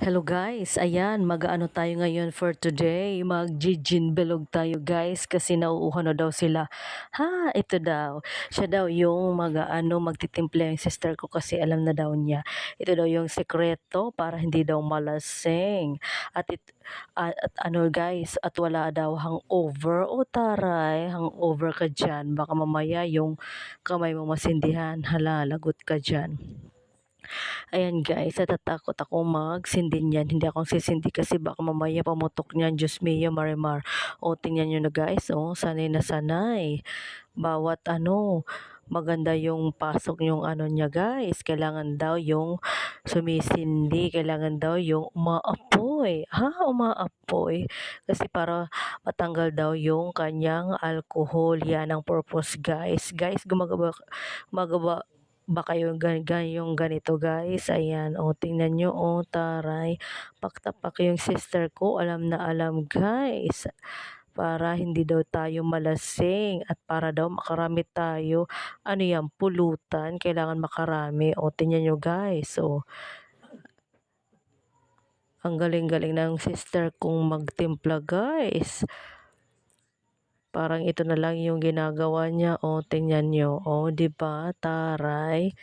Hello guys, ayan, mag-ano tayo ngayon for today, mag-jijin belog tayo guys kasi nauuhan na daw sila. Ha, ito daw, siya daw yung mag-ano, magtitimple yung sister ko kasi alam na daw niya. Ito daw yung sekreto para hindi daw malasing. At, it, at, at ano guys, at wala daw hangover o taray, hangover ka dyan. Baka mamaya yung kamay mo masindihan, hala, lagot ka dyan. Ayan guys, natatakot ako magsindi niyan. Hindi ako sisindi kasi baka mamaya pamutok niyan. Diyos mio, marimar. O, tingnan nyo na guys. O, sanay na sanay. Bawat ano, maganda yung pasok yung ano niya guys. Kailangan daw yung sumisindi. Kailangan daw yung umaapoy. Ha? Umaapoy. Kasi para matanggal daw yung kanyang alcohol. Yan ang purpose guys. Guys, gumagawa, gumagawa ba kayo gan, gan, yung ganito guys. Ayan o tingnan nyo o taray. Paktapak yung sister ko alam na alam guys. Para hindi daw tayo malasing at para daw makarami tayo. Ano yan pulutan? Kailangan makarami. O tingnan nyo guys o ang galing-galing ng sister kong magtimpla guys Parang ito na lang yung ginagawa niya. O, tingnan nyo. O, di ba Taray.